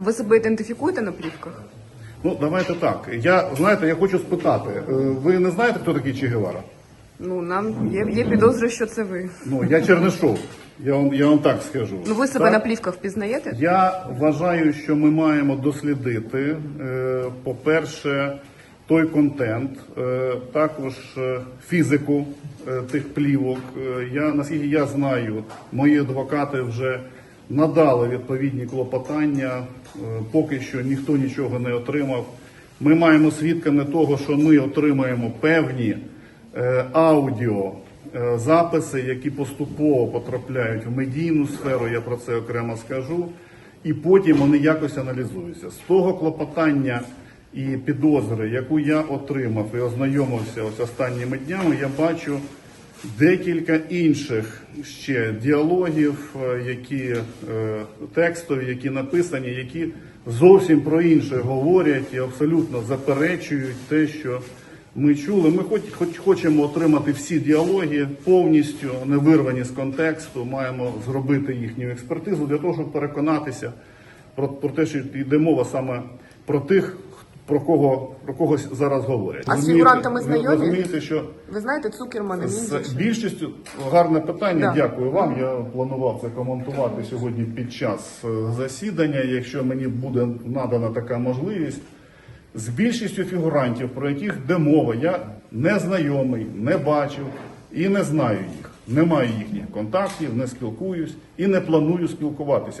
Ви себе ідентифікуєте на плівках? Ну, давайте так. Я знаєте, я хочу спитати. е, Ви не знаєте, хто такий Че Гевара? Ну нам є, є підозри, що це ви. Ну, я Чернишов. Я вам, я вам так скажу. Ну ви себе Так? на плівках впізнаєте? Я вважаю, що ми маємо дослідити, е, по-перше, той контент, е, також е, фізику е, тих плівок. Е, Я наскільки я знаю, мої адвокати вже надали відповідні клопотання. Е, Поки що ніхто нічого не отримав. Ми маємо свідками того, що ми отримаємо певні е, аудіо е, які поступово потрапляють в медійну сферу, я про це окремо скажу, і потім вони якось аналізуються. З того клопотання і підозри, яку я отримав і ознайомився ось останніми днями, я бачу декілька інших ще діалогів, е, які е, текстові, які написані, які зовсім про інше говорять і абсолютно заперечують те, що ми чули. Ми хоч, хоч хочемо отримати всі діалоги повністю не вирвані з контексту. Маємо зробити їхню експертизу для того, щоб переконатися про, про те, що йде мова саме про тих, про кого про когось зараз говорять. А з фігурантами знайомі? Розумієте, що Ви знаєте Цукермана, з більшістю гарне питання. Да. Дякую вам. Я планував це коментувати сьогодні під час е, засідання. Якщо мені буде надана така можливість, з більшістю фігурантів, про яких де мова, я не знайомий, не бачив і не знаю їх. Не маю їхніх контактів, не спілкуюсь і не планую спілкуватися.